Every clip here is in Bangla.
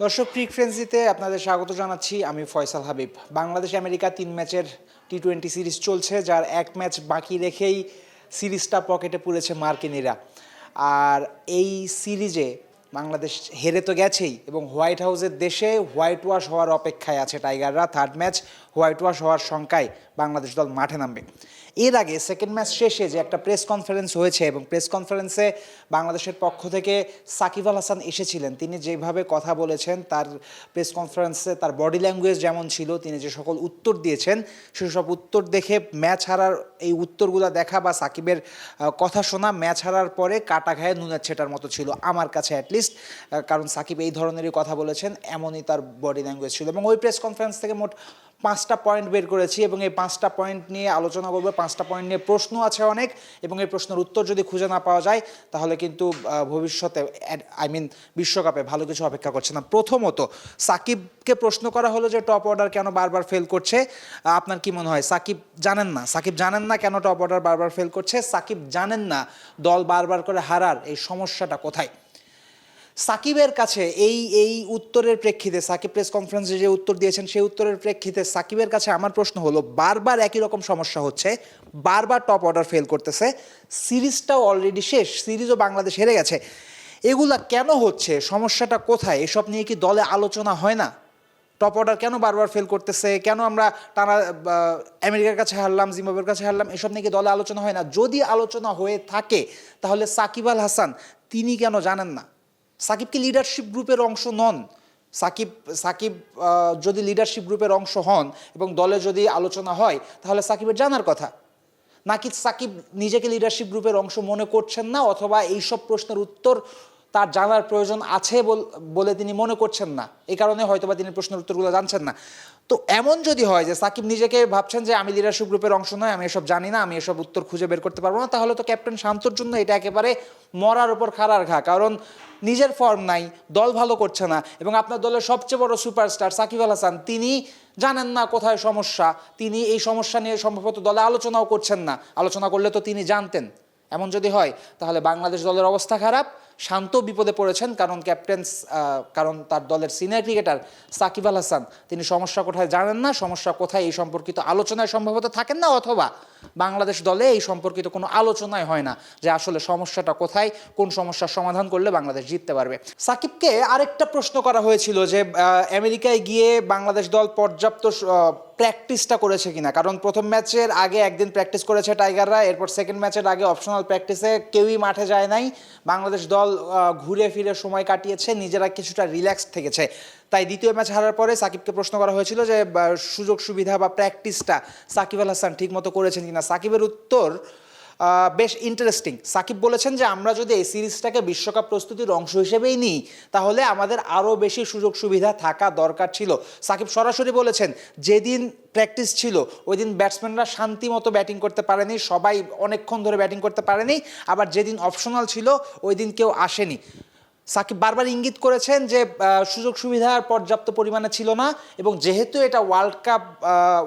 দর্শক প্রি ফ্রেন্সিতে আপনাদের স্বাগত জানাচ্ছি। আমি ফয়সাল হাবিব। বাংলাদেশ আমেরিকা তিন ম্যাচের টি টোয়েন্টি সিরিজ চলছে, যার এক ম্যাচ বাকি রেখেই সিরিজটা পকেটে পুড়েছে মার্কিনিরা। আর এই সিরিজে বাংলাদেশ হেরে তো গেছেই, এবং হোয়াইট হাউসের দেশে হোয়াইট ওয়াশ হওয়ার অপেক্ষায় আছে টাইগাররা। থার্ড ম্যাচ হোয়াইট ওয়াশ হওয়ার শঙ্কায় বাংলাদেশ দল মাঠে নামবে। এর আগে সেকেন্ড ম্যাচ শেষে যে একটা প্রেস কনফারেন্স হয়েছে এবং প্রেস কনফারেন্সে বাংলাদেশের পক্ষ থেকে সাকিব আল হাসান এসেছিলেন। তিনি যেভাবে কথা বলেছেন, তার প্রেস কনফারেন্সে তার বডি ল্যাঙ্গুয়েজ যেমন ছিল, তিনি যে সকল উত্তর দিয়েছেন, সেসব উত্তর দেখে ম্যাচ হারার এই উত্তরগুলো দেখা বা সাকিবের কথা শোনা ম্যাচ হারার পরে কাটা ঘায়ে নুনের ছেটার মতো ছিল আমার কাছে অ্যাটলিস্ট কারণ সাকিব এই ধরনেরই কথা বলেছেন, এমনই তার বডি ল্যাঙ্গুয়েজ ছিল এবং ওই প্রেস কনফারেন্স থেকে মোট পাঁচটা পয়েন্ট বের করেছি এবং এই পাঁচটা পয়েন্ট নিয়ে আলোচনা করব। পাঁচটা পয়েন্ট নিয়ে প্রশ্ন আছে অনেক এবং এই প্রশ্নের উত্তর যদি খুঁজে না পাওয়া যায়, তাহলে কিন্তু ভবিষ্যতে আই মিন বিশ্বকাপে ভালো কিছু অপেক্ষা করছে না। প্রথমত, সাকিবকে প্রশ্ন করা হলো যে টপ অর্ডার কেন বারবার ফেল করছে। আপনার কি মনে হয়, সাকিব জানেন না? সাকিব জানেন না কেন টপ অর্ডার বারবার ফেল করছে? সাকিব জানেন না দল বারবার করে হারার এই সমস্যাটা কোথায়? সাকিবের কাছে এই এই উত্তরের প্রেক্ষিতে, সাকিব প্রেস কনফারেন্সে যে উত্তর দিয়েছেন, সেই উত্তরের প্রেক্ষিতে সাকিবের কাছে আমার প্রশ্ন হলো, বারবার একই রকম সমস্যা হচ্ছে, বারবার টপ অর্ডার ফেল করতেছে, সিরিজটাও অলরেডি শেষ, সিরিজও বাংলাদেশ হেরে গেছে। এগুলা কেন হচ্ছে? সমস্যাটা কোথায়? এসব নিয়ে কি দলে আলোচনা হয় না? টপ অর্ডার কেন বারবার ফেল করতেছে? কেন আমরা টানা আমেরিকার কাছে হারলাম জিম্বাবের কাছে হারলাম, এসব নিয়ে কি দলে আলোচনা হয় না? যদি আলোচনা হয়ে থাকে, তাহলে সাকিব আল হাসান, তিনি কেন জানেন না? সাকিব কি লিডারশিপ গ্রুপের অংশ নন। সাকিব সাকিব যদি লিডারশিপ গ্রুপের অংশ হন এবং দলে যদি আলোচনা হয়, তাহলে সাকিবের জানার কথা। নাকি সাকিব নিজেকে লিডারশিপ গ্রুপের অংশ মনে করছেন না, অথবা এইসব প্রশ্নের উত্তর তার জানার প্রয়োজন আছে বলে তিনি মনে করছেন না। এই কারণে হয়তোবা তিনি প্রশ্নের উত্তরগুলো জানছেন না। তো এমন যদি হয় যে সাকিব নিজেকে ভাবছেন যে আমি লিডারশিপ গ্রুপের অংশ নয়, আমি এসব জানি না, আমি এসব উত্তর খুঁজে বের করতে পারব না, তাহলে তো ক্যাপ্টেন শান্তর জন্য এটা একেবারে মরার উপর খাড়ার ঘা। কারণ নিজের ফর্ম নাই, দল ভালো করছে না, এবং আপনার দলের সবচেয়ে বড় সুপারস্টার সাকিব আল হাসান, তিনি জানেন না কোথায় সমস্যা, তিনি এই সমস্যা নিয়ে সম্ভবত দলে আলোচনাও করছেন না। আলোচনা করলে তো তিনি জানতেন। এমন যদি হয়, তাহলে বাংলাদেশ দলের অবস্থা খারাপ শান্ত বিপদে পড়েছেন কারণ ক্যাপ্টেন কারণ তার দলের সিনিয়র ক্রিকেটার সাকিব আল হাসান। তিনি সমস্যা কোথায় জানেন না? সমস্যা কোথায়? এই সম্পর্কিত আলোচনায় সম্ভবত থাকেন না? অথবা বাংলাদেশ দলে এই সম্পর্কিত কোনো আলোচনায় হয় না যে আসলে সমস্যাটা কোথায়, কোন সমস্যার সমাধান করলে বাংলাদেশ জিততে পারবে? সাকিবকে আরেকটা প্রশ্ন করা হয়েছিল যে আমেরিকায় গিয়ে বাংলাদেশ দল পর্যাপ্ত প্র্যাকটিসটা করেছে কিনা? কারণ প্রথম ম্যাচের আগে একদিন প্র্যাকটিস করেছে টাইগাররা, এরপর সেকেন্ড ম্যাচের আগে অপশনাল প্র্যাকটিসে কেউই মাঠে যায় নাই। বাংলাদেশ দল আহ, ঘুরে ফিরে সময় কাটিয়েছে নিজেরা কিছুটা রিল্যাক্স থেকেছে। তাই দ্বিতীয় ম্যাচ হারার পরে সাকিবকে প্রশ্ন করা হয়েছিল যে সুযোগ সুবিধা বা প্র্যাকটিসটা সাকিব আল হাসান ঠিকমতো করেছেন কিনা? সাকিবের উত্তর বেশ ইন্টারেস্টিং সাকিব বলেছেন যে, আমরা যদি এই সিরিজটাকে বিশ্বকাপ প্রস্তুতির অংশ হিসেবেই নিই, তাহলে আমাদের আরও বেশি সুযোগ সুবিধা থাকা দরকার ছিল। সাকিব সরাসরি বলেছেন, যেদিন প্র্যাকটিস ছিল ওই দিন ব্যাটসম্যানরা শান্তি মতো ব্যাটিং করতে পারেনি, সবাই অনেকক্ষণ ধরে ব্যাটিং করতে পারেনি, আবার যেদিন অপশনাল ছিল ওই দিন কেউ আসেনি। সাকিব বারবার ইঙ্গিত করেছেন যে সুযোগ সুবিধার পর্যাপ্ত পরিমাণে ছিল না এবং যেহেতু এটা ওয়ার্ল্ড কাপ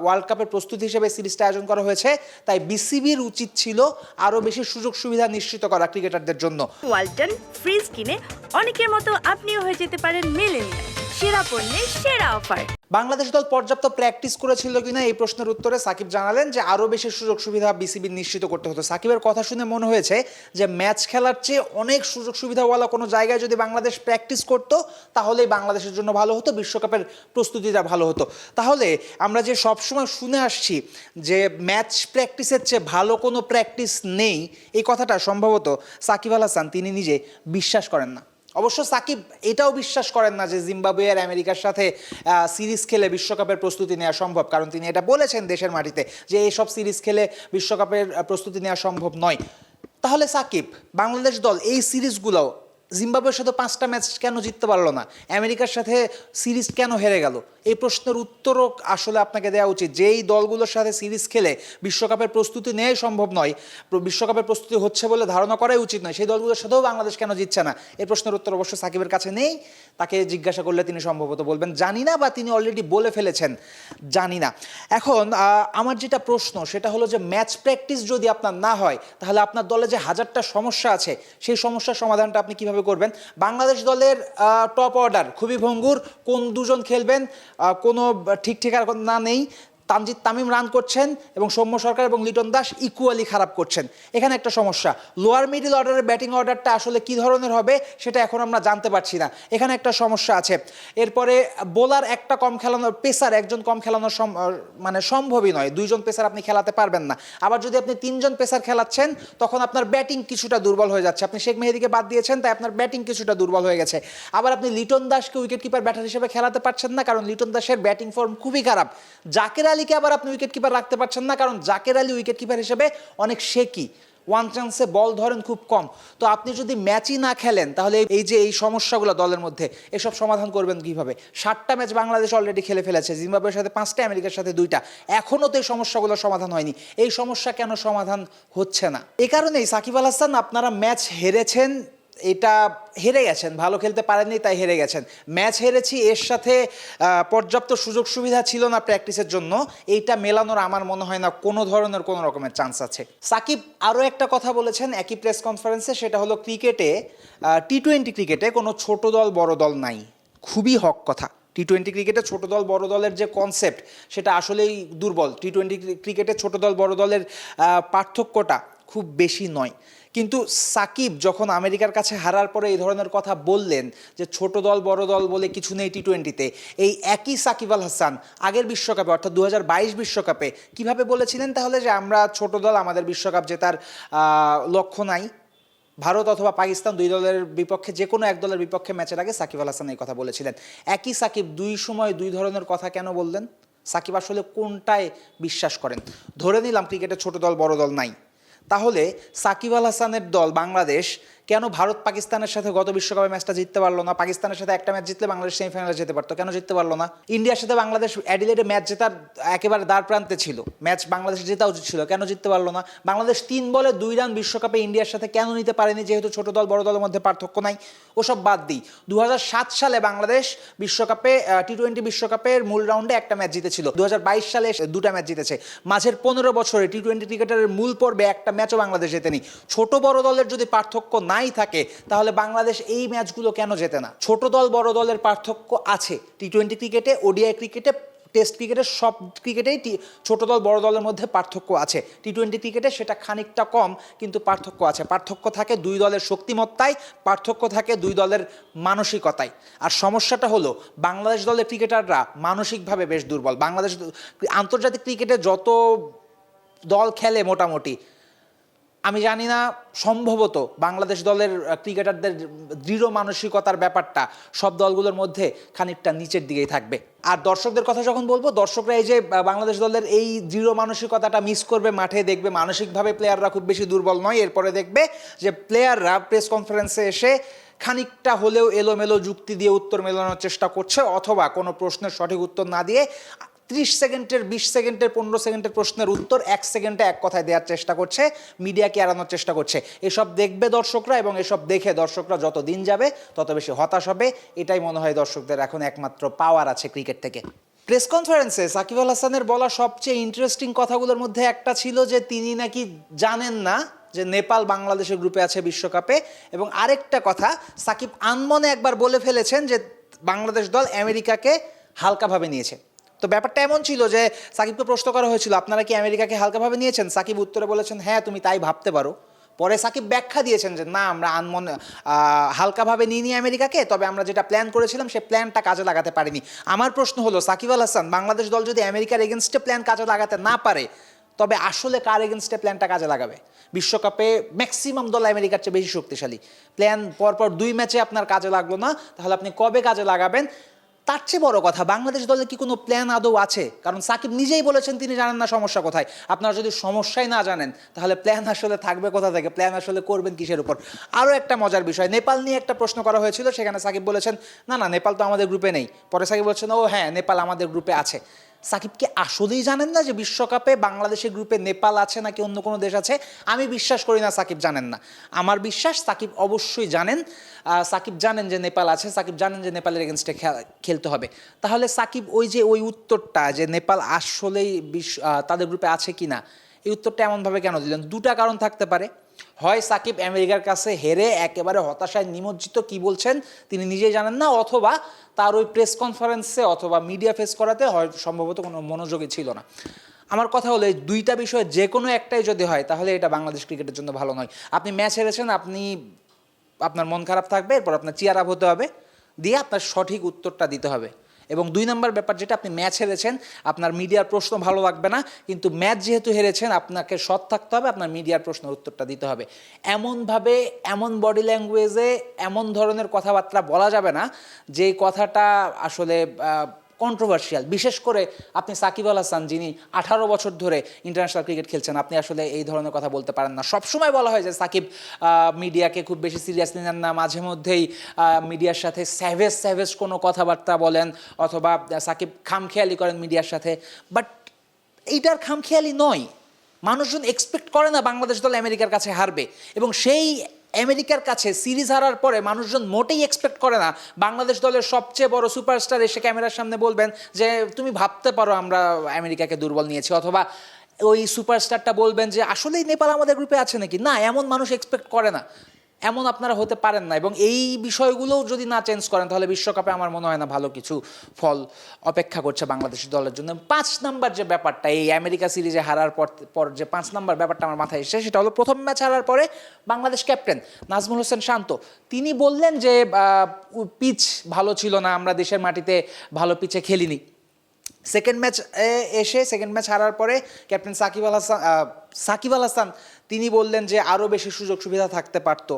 ওয়ার্ল্ড কাপের প্রস্তুতি হিসেবে সিরিজটা আয়োজন করা হয়েছে, তাই বিসিবির উচিত ছিল আরও বেশি সুযোগ সুবিধা নিশ্চিত করা ক্রিকেটারদের জন্য। ওয়ালটন ফ্রিজ কিনে অনেকের মতো আপনিও হয়ে যেতে পারেন মেলেনিয়া সেরা পণ্যের সেরা অফার। বাংলাদেশ দল পর্যাপ্ত প্র্যাকটিস করেছিল কিনা এই প্রশ্নের উত্তরে সাকিব জানালেন যে আরও বেশি সুযোগ সুবিধা বিসিবি নিশ্চিত করতে হতো। সাকিবের কথা শুনে মনে হয়েছে যে ম্যাচ খেলার চেয়ে অনেক সুযোগ সুবিধাওয়ালা কোনো জায়গায় যদি বাংলাদেশ প্র্যাকটিস করতো, তাহলেই বাংলাদেশের জন্য ভালো হতো, বিশ্বকাপের প্রস্তুতিটা ভালো হতো। তাহলে আমরা যে সবসময় শুনে আসছি যে ম্যাচ প্র্যাকটিসের চেয়ে ভালো কোনো প্র্যাকটিস নেই, এই কথাটা সম্ভবত সাকিব আল হাসান, তিনি নিজে বিশ্বাস করেন না। অবশ্য সাকিব এটাও বিশ্বাস করেন না যে জিম্বাবুয়ে আর আমেরিকার সাথে সিরিজ খেলে বিশ্বকাপের প্রস্তুতি নেওয়া সম্ভব। কারণ তিনি এটা বলেছেন দেশের মাটিতে যে এইসব সিরিজ খেলে বিশ্বকাপের প্রস্তুতি নেওয়া সম্ভব নয়। তাহলে সাকিব, বাংলাদেশ দল, এই সিরিজগুলো জিম্বাবুয়ের সাথে পাঁচটা ম্যাচ কেন জিততে পারল না? আমেরিকার সাথে সিরিজ কেন হেরে গেল? এই প্রশ্নের উত্তরও আসলে আপনাকে দেওয়া উচিত। যেই দলগুলোর সাথে সিরিজ খেলে বিশ্বকাপের প্রস্তুতি নেওয়াই সম্ভব নয় বিশ্বকাপের প্রস্তুতি হচ্ছে বলে ধারণা করাই উচিত নয়, সেই দলগুলোর সাথেও বাংলাদেশ কেন জিতছে না? এই প্রশ্নের উত্তর অবশ্য সাকিবের কাছে নেই। তাকে জিজ্ঞাসা করলে তিনি সম্ভবত বলবেন, জানি না বা তিনি অলরেডি বলে ফেলেছেন, জানি না। এখন আমার যেটা প্রশ্ন, সেটা হলো যে ম্যাচ প্র্যাকটিস যদি আপনার না হয়, তাহলে আপনার দলে যে হাজারটা সমস্যা আছে, সেই সমস্যার সমাধানটা আপনি কীভাবে কীভাবে করবেন? বাংলাদেশ দলের টপ অর্ডার খুবই ভঙ্গুর। কোন দুজন খেলবেন কোনো ঠিক না নেই। তানজিদ তামিম রান করছেন এবং সৌম্য সরকার এবং লিটন দাস ইকুয়ালি খারাপ করছেন। এখানে একটা সমস্যা। লোয়ার মিডিল অর্ডারের ব্যাটিং অর্ডারটা আসলে কি ধরনের হবে সেটা এখন আমরা জানতে পারছি না। এখানে একটা সমস্যা আছে। এরপরে বোলার একটা কম খেলানোর পেসার একজন কম খেলানো সম- মানে সম্ভবই নয়। দুইজন পেসার আপনি খেলাতে পারবেন না। আবার যদি আপনি তিনজন পেসার খেলাচ্ছেন, তখন আপনার ব্যাটিং কিছুটা দুর্বল হয়ে যাচ্ছে। আপনি শেখ মেহেদিকে বাদ দিয়েছেন, তাই আপনার ব্যাটিং কিছুটা দুর্বল হয়ে গেছে। আবার আপনি লিটন দাসকে উইকেট কিপার ব্যাটার হিসেবে খেলাতে পারছেন না, কারণ লিটন দাসের ব্যাটিং ফর্ম খুবই খারাপ। জাকের আলীকে আবার আপনি উইকেট কিপার রাখতে পারছেন না, কারণ জাকের আলী উইকেট কিপার হিসেবে অনেক শেকি ওয়ান চান্সে বল ধরেন খুব কম। তো আপনি যদি ম্যাচই না খেলেন, তাহলে এই যে এই সমস্যাগুলো দলের মধ্যে, এসব সমাধান করবেন কীভাবে? ষাটটা ম্যাচ বাংলাদেশ অলরেডি খেলে ফেলেছে, জিম্বাবুয়ের সাথে পাঁচটা, আমেরিকার সাথে দুইটা। এখনও তো এই সমস্যাগুলো সমাধান হয়নি। এই সমস্যা কেন সমাধান হচ্ছে না? এ কারণেই সাকিব আল হাসান, আপনারা ম্যাচ হেরেছেন এটা হেরে গেছেন, ভালো খেলতে পারেননি তাই হেরে গেছেন। ম্যাচ হেরেছি, এর সাথে পর্যাপ্ত সুযোগ সুবিধা ছিল না প্র্যাকটিসের জন্য। এইটা মেলানোর আমার মনে হয় না কোনো ধরনের কোনো রকমের চান্স আছে। সাকিব আরও একটা কথা বলেছেন একই প্রেস কনফারেন্সে, সেটা হলো ক্রিকেটে টি টোয়েন্টি ক্রিকেটে কোনো ছোট দল, বড় দল নাই। খুবই হক কথা। টি টোয়েন্টি ক্রিকেটে ছোট দল, বড় দলের যে কনসেপ্ট সেটা আসলেই দুর্বল। টি টোয়েন্টি ক্রিকেটে ছোট দল, বড় দলের পার্থক্যটা খুব বেশি নয়। কিন্তু সাকিব যখন আমেরিকার কাছে হারার পরে এই ধরনের কথা বললেন যে ছোট দল, বড় দল বলে কিছু নেই টি টোয়েন্টিতে এই একই সাকিব আল হাসান আগের বিশ্বকাপে, অর্থাৎ দু বাইশ বিশ্বকাপে কীভাবে বলেছিলেন তাহলে যে আমরা ছোট দল, আমাদের বিশ্বকাপ জেতার লক্ষ্য নাই? ভারত অথবা পাকিস্তান দুই দলের বিপক্ষে, যে কোনো এক দলের বিপক্ষে ম্যাচের আগে সাকিব আল হাসান এই কথা বলেছিলেন। একই সাকিব দুই সময় দুই ধরনের কথা কেন বললেন? সাকিব আসলে কোনটায় বিশ্বাস করেন? ধরে নিলাম ক্রিকেটে ছোট দল, বড় দল নাই। তাহলে সাকিব আল হাসানের দল বাংলাদেশ কেন ভারত পাকিস্তানের সাথে গত বিশ্বকাপে ম্যাচটা জিততে পারল না? পাকিস্তানের সাথে একটা ম্যাচ জিতলে বাংলাদেশ সেমিফাইনালে যেতে পারতো। কেন জিততে পারল না? ইন্ডিয়ার সাথে বাংলাদেশ অ্যাডিলেটে ম্যাচ জেতার একেবারে দ্বার প্রান্তে ছিল। ম্যাচ বাংলাদেশ জেতা উচিত ছিল, কেন জিততে পারল না? বাংলাদেশ তিন বলে দুই রান বিশ্বকাপে ইন্ডিয়ার সাথে কেন নিতে পারেনি? যেহেতু ছোট দল, বড় দলের মধ্যে পার্থক্য নাই। ওসব বাদ দিই। দু হাজার সাত সালে বাংলাদেশ বিশ্বকাপে টি টোয়েন্টি বিশ্বকাপের মূল রাউন্ডে একটা ম্যাচ জিতেছিল। দু হাজার বাইশ সালে দুটা ম্যাচ জিতেছে। মাঝের পনেরো বছরে টি টোয়েন্টি ক্রিকেটের মূল পর্বে একটা ম্যাচও বাংলাদেশ জেতেনি। ছোট বড় দলের যদি পার্থক্য নাই থাকে, তাহলে বাংলাদেশ এই ম্যাচগুলো কেন জেতে না? ছোট দল, বড় দলের পার্থক্য আছে। টি টোয়েন্টি ক্রিকেটে ওডিআই ক্রিকেটে টেস্ট ক্রিকেটের সব ক্রিকেটেই ছোট দল, বড় দলের মধ্যে পার্থক্য আছে। টি টোয়েন্টি ক্রিকেটে সেটা খানিকটা কম, কিন্তু পার্থক্য আছে। পার্থক্য থাকে দুই দলের শক্তিমত্তায়, পার্থক্য থাকে দুই দলের মানসিকতায়। আর সমস্যাটা হলো, বাংলাদেশ দলের ক্রিকেটাররা মানসিকভাবে বেশ দুর্বল। বাংলাদেশ আন্তর্জাতিক ক্রিকেটে যত দল খেলে মোটামুটি আমি জানি না, সম্ভবত বাংলাদেশ দলের ক্রিকেটারদের দৃঢ় মানসিকতার ব্যাপারটা সব দলগুলোর মধ্যে খানিকটা নিচের দিকেই থাকবে। আর দর্শকদের কথা যখন বলব, দর্শকরা এই যে বাংলাদেশ দলের এই দৃঢ় মানসিকতাটা মিস করবে, মাঠে দেখবে, মানসিকভাবে প্লেয়াররা খুব বেশি দুর্বল নয়, এরপরে দেখবে যে প্লেয়াররা প্রেস কনফারেন্সে এসে খানিকটা হলেও এলোমেলো যুক্তি দিয়ে উত্তর মেলানোর চেষ্টা করছে, অথবা কোনো প্রশ্নের সঠিক উত্তর না দিয়ে ত্রিশ সেকেন্ডের, বিশ সেকেন্ডের, পনেরো সেকেন্ডের প্রশ্নের উত্তর এক সেকেন্ডে এক কথায় দেওয়ার চেষ্টা করছে, মিডিয়াকে এড়ানোর চেষ্টা করছে। এসব দেখবে দর্শকরা এবং এসব দেখে দর্শকরা যত দিন যাবে, তত বেশি হতাশ হবে। এটাই মনে হয় দর্শকদের এখন একমাত্র পাওয়ার আছে ক্রিকেট থেকে। প্রেস কনফারেন্সে সাকিব আল হাসানের বলা সবচেয়ে ইন্টারেস্টিং কথাগুলোর মধ্যে একটা ছিল যে, তিনি নাকি জানেন না যে, নেপাল বাংলাদেশের গ্রুপে আছে বিশ্বকাপে। এবং আরেকটা কথা, সাকিব আনমনে একবার বলে ফেলেছেন যে, বাংলাদেশ দল আমেরিকাকে হালকাভাবে নিয়েছে। তো ব্যাপারটা এমন ছিল যে সাকিবকে প্রশ্ন করা হয়েছিল, আপনারা কি আমেরিকাকে হালকাভাবে নিয়েছেন? সাকিব উত্তরে বলেছেন হ্যাঁ তুমি তাই ভাবতে পারো। পরে সাকিব ব্যাখ্যা দিয়েছেন যে, না, আমরা আনমন হালকাভাবে নিয়ে নিই আমেরিকাকে, তবে আমরা যেটা প্ল্যান করেছিলাম, সে প্ল্যানটা কাজে লাগাতে পারিনি। আমার প্রশ্ন হলো, সাকিব আল হাসান, বাংলাদেশ দল যদি আমেরিকার এগেনস্টে প্ল্যান কাজে লাগাতে না পারে, তবে আসলে কার এগেনস্টে প্ল্যানটা কাজে লাগাবে? বিশ্বকাপে ম্যাক্সিমাম দল আমেরিকার চেয়ে বেশি শক্তিশালী। প্ল্যান পরপর দুই ম্যাচে আপনার কাজে লাগল না, তাহলে আপনি কবে কাজে লাগাবেন? তার চেয়ে বড় কথা, বাংলাদেশ দলের কি কোনো প্ল্যান আদৌ আছে? কারণ সাকিব নিজেই বলেছেন তিনি জানেন না সমস্যা কোথায়। আপনারা যদি সমস্যাই না জানেন, তাহলে প্ল্যান আসলে থাকবে কোথা থেকে? প্ল্যান আসলে করবেন কিসের উপর? আরও একটা মজার বিষয়, নেপাল নিয়ে একটা প্রশ্ন করা হয়েছিল, সেখানে সাকিব বলেছেন, না না, নেপাল তো আমাদের গ্রুপে নেই। পরে সাকিব বলছেন, ও হ্যাঁ নেপাল আমাদের গ্রুপে আছে। সাকিব কি আসলেই জানেন না যে বিশ্বকাপে বাংলাদেশের গ্রুপে নেপাল আছে নাকি অন্য কোনো দেশ আছে? আমি বিশ্বাস করি না সাকিব জানেন না। আমার বিশ্বাস সাকিব অবশ্যই জানেন। সাকিব জানেন যে নেপাল আছে, সাকিব জানেন যে নেপালের এগেনস্টে খেলতে হবে। তাহলে সাকিব ওই যে ওই উত্তরটা যে নেপাল আসলেই বিশ্ব তাদের গ্রুপে আছে কি না এই উত্তরটা এমনভাবে কেন দিলেন? দুটা কারণ থাকতে পারে। হয় সাকিব আমেরিকার কাছে হেরে একেবারে হতাশায় নিমজ্জিত, কি বলছেন তিনি নিজেই জানেন না, অথবা তার ওই প্রেস কনফারেন্সে অথবা মিডিয়া ফেস করাতে হয় সম্ভবত কোনো মনোযোগী ছিল না। আমার কথা হলো, এই দুইটা বিষয়ে যে কোনো একটাই যদি হয়, তাহলে এটা বাংলাদেশ ক্রিকেটের জন্য ভালো নয়। আপনি ম্যাচ হেরেছেন, আপনি, আপনার মন খারাপ থাকবে, এরপর আপনার চিয়ার আপ হতে হবে, দিয়ে আপনার সঠিক উত্তরটা দিতে হবে। এবং দুই নম্বর ব্যাপার যেটা, আপনি ম্যাচ হেরেছেন, আপনার মিডিয়ার প্রশ্ন ভালো লাগবে না, কিন্তু ম্যাচ যেহেতু হেরেছেন, আপনাকে সৎ থাকতে হবে, আপনার মিডিয়ার প্রশ্নের উত্তরটা দিতে হবে। এমনভাবে, এমন বডি ল্যাঙ্গুয়েজে এমন ধরনের কথাবার্তা বলা যাবে না যে কথাটা আসলে কন্ট্রোভার্সিয়াল বিশেষ করে আপনি সাকিব আল হাসান, যিনি আঠারো বছর ধরে ইন্টারন্যাশনাল ক্রিকেট খেলছেন, আপনি আসলে এই ধরনের কথা বলতে পারেন না। সবসময় বলা হয় যে সাকিব মিডিয়াকে খুব বেশি সিরিয়াসলি নেন না, মাঝে মধ্যেই মিডিয়ার সাথে স্যাভেজ স্যাভেজ কোনো কথাবার্তা বলেন, অথবা সাকিব খামখেয়ালি করেন মিডিয়ার সাথে বাট এইটার খামখেয়ালি নয়। মানুষজন এক্সপেক্ট করে না বাংলাদেশ দল আমেরিকার কাছে হারবে। এবং সেই আমেরিকার কাছে সিরিজ হারার পরে মানুষজন মোটেই এক্সপেক্ট করে না বাংলাদেশ দলের সবচেয়ে বড় সুপারস্টার এসে ক্যামেরার সামনে বলবেন যে, তুমি ভাবতে পারো আমরা আমেরিকাকে দুর্বল নিয়েছি। অথবা ওই সুপারস্টারটা বলবেন যে, আসলেই নেপাল আমাদের গ্রুপে আছে নাকি? না, এমন মানুষ এক্সপেক্ট করে না। এমন আপনারা হতে পারেন না এবং এই বিষয়গুলোও যদি না চেঞ্জ করেন, তাহলে বিশ্বকাপে আমার মনে হয় না ভালো কিছু ফল অপেক্ষা করছে বাংলাদেশ দলের জন্য। পাঁচ নাম্বার যে ব্যাপারটা, এই আমেরিকা সিরিজে হারার পর পর যে পাঁচ নাম্বার ব্যাপারটা আমার মাথায় এসেছে, সেটা হলো প্রথম ম্যাচ হারার পরে বাংলাদেশ ক্যাপ্টেন নাজমুল হোসেন শান্ত। তিনি বললেন যে পিচ ভালো ছিল না, আমরা দেশের মাটিতে ভালো পিচে খেলিনি। সেকেন্ড ম্যাচ এসে সেকেন্ড ম্যাচ হারার পরে ক্যাপ্টেন সাকিব আল হাসান সাকিব আল হাসান তিনি বললেন যে আরও বেশি সুযোগ সুবিধা থাকতে পারতো।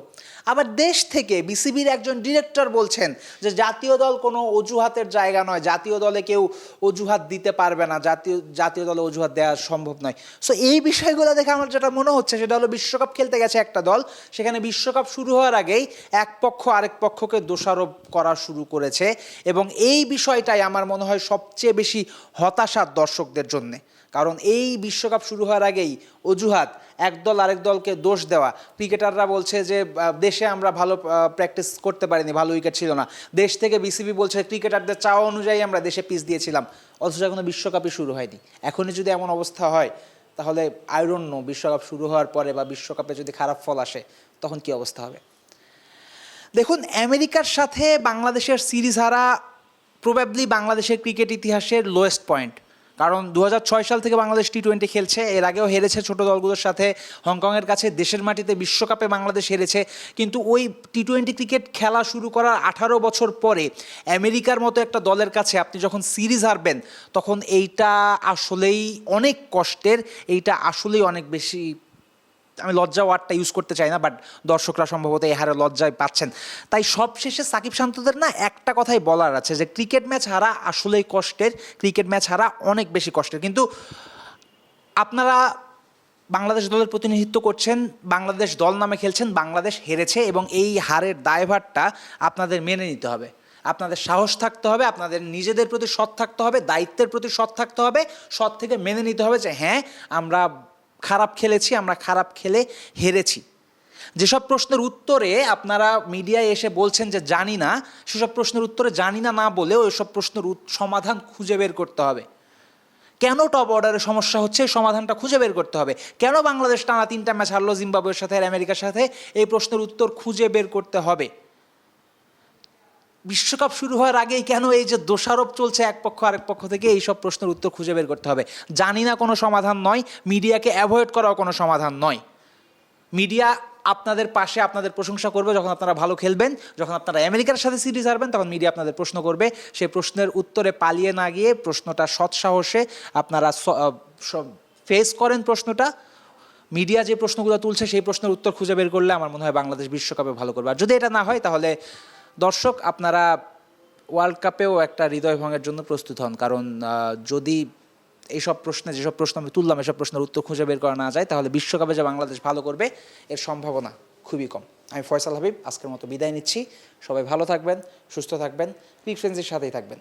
আবার দেশ থেকে বিসিবির একজন ডিরেক্টর বলছেন যে জাতীয় দল কোনো অজুহাতের জায়গা নয়, জাতীয় দলে কেউ অজুহাত দিতে পারবে না, জাতীয় জাতীয় দলে অজুহাত দেওয়া সম্ভব নয়। সো এই বিষয়গুলো দেখে আমার যেটা মনে হচ্ছে সেটা হলো বিশ্বকাপ খেলতে গেছে একটা দল, সেখানে বিশ্বকাপ শুরু হওয়ার আগেই এক পক্ষ আরেক পক্ষকে দোষারোপ করা শুরু করেছে এবং এই বিষয়টাই আমার মনে হয় সবচেয়ে বেশি হতাশার দর্শকদের জন্যে। কারণ এই বিশ্বকাপ শুরু হওয়ার আগেই অজুহাত, এক দল আরেক দলকে দোষ দেওয়া। ক্রিকেটাররা বলছে যে দেশে আমরা ভালো প্র্যাকটিস করতে পারিনি, ভালো উইকেট ছিল না। দেশ থেকে বিসিবি বলছে, ক্রিকেটারদের চাওয়া অনুযায়ী আমরা দেশে পিচ দিয়েছিলাম। অথচ এখনও বিশ্বকাপই শুরু হয়নি। এখনই যদি এমন অবস্থা হয়, তাহলে আইরন নো বিশ্বকাপ শুরু হওয়ার পরে বা বিশ্বকাপে যদি খারাপ ফল আসে, তখন কি অবস্থা হবে? দেখুন, আমেরিকার সাথে বাংলাদেশের সিরিজ হারা প্রবাবলি বাংলাদেশের ক্রিকেট ইতিহাসের লোয়েস্ট পয়েন্ট কারণ দু হাজার ছয় সাল থেকে বাংলাদেশ টি টোয়েন্টি খেলছে। এর আগেও হেরেছে ছোটো দলগুলোর সাথে। হংকংয়ের কাছে দেশের মাটিতে বিশ্বকাপে বাংলাদেশ হেরেছে। কিন্তু ওই টি টোয়েন্টি ক্রিকেট খেলা শুরু করার আঠারো বছর পরে আমেরিকার মতো একটা দলের কাছে আপনি যখন সিরিজ হারবেন, তখন এইটা আসলেই অনেক কষ্টের, এইটা আসলেই অনেক বেশি আমি লজ্জা ওয়ার্ডটা ইউজ করতে চাই না বাট দর্শকরা সম্ভবত এই হারে লজ্জায় পাচ্ছেন। তাই সবশেষে সাকিব শান্তদের না একটা কথাই বলার আছে যে ক্রিকেট ম্যাচ হারা আসলেই কষ্টের ক্রিকেট ম্যাচ হারা অনেক বেশি কষ্টের। কিন্তু আপনারা বাংলাদেশ দলের প্রতিনিধিত্ব করছেন, বাংলাদেশ দল নামে খেলছেন, বাংলাদেশ হেরেছে এবং এই হারের দায়ভারটা আপনাদের মেনে নিতে হবে। আপনাদের সাহস থাকতে হবে, আপনাদের নিজেদের প্রতি সৎ থাকতে হবে, দায়িত্বের প্রতি সৎ থাকতে হবে, সৎ থেকে মেনে নিতে হবে যে হ্যাঁ আমরা খারাপ খেলেছি, আমরা খারাপ খেলে হেরেছি। যেসব প্রশ্নের উত্তরে আপনারা মিডিয়ায় এসে বলছেন যে জানি না, সেসব প্রশ্নের উত্তরে জানি না না বলেও এসব প্রশ্নের সমাধান খুঁজে বের করতে হবে। কেন টপ অর্ডারে সমস্যা হচ্ছে সমাধানটা খুঁজে বের করতে হবে? কেন বাংলাদেশ টানা তিনটা ম্যাচ হারলো জিম্বাবুয়ের সাথে আর আমেরিকার সাথে? এই প্রশ্নের উত্তর খুঁজে বের করতে হবে। বিশ্বকাপ শুরু হওয়ার আগেই কেন এই যে দোষারোপ চলছে এক পক্ষ আরেক পক্ষ থেকে, এই সব প্রশ্নের উত্তর খুঁজে বের করতে হবে। জানি না কোনো সমাধান নয়, মিডিয়াকে অ্যাভয়েড করাও কোনো সমাধান নয়। মিডিয়া আপনাদের পাশে আপনাদের প্রশংসা করবে যখন আপনারা ভালো খেলবেন, যখন আপনারা আমেরিকার সাথে সিরিজ হারবেন, তখন মিডিয়া আপনাদের প্রশ্ন করবে। সেই প্রশ্নের উত্তরে পালিয়ে না গিয়ে প্রশ্নটা সৎ সাহসে আপনারা ফেস করেন প্রশ্নটা। মিডিয়া যে প্রশ্নগুলো তুলছে, সেই প্রশ্নের উত্তর খুঁজে বের করলে আমার মনে হয় বাংলাদেশ বিশ্বকাপে ভালো করবে। আর যদি এটা না হয়, তাহলে দর্শক, আপনারা ওয়ার্ল্ড কাপেও একটা হৃদয় ভঙ্গের জন্য প্রস্তুত হন। কারণ যদি এইসব প্রশ্নে, যেসব প্রশ্ন আমি তুললাম, এসব প্রশ্নের উত্তর খুঁজে বের করা না যায়, তাহলে বিশ্বকাপে যে বাংলাদেশ ভালো করবে, এর সম্ভাবনা খুবই কম। আমি ফয়সাল হাবিব, আজকের মতো বিদায় নিচ্ছি। সবাই ভালো থাকবেন, সুস্থ থাকবেন ফ্রেন্সের সাথেই থাকবেন।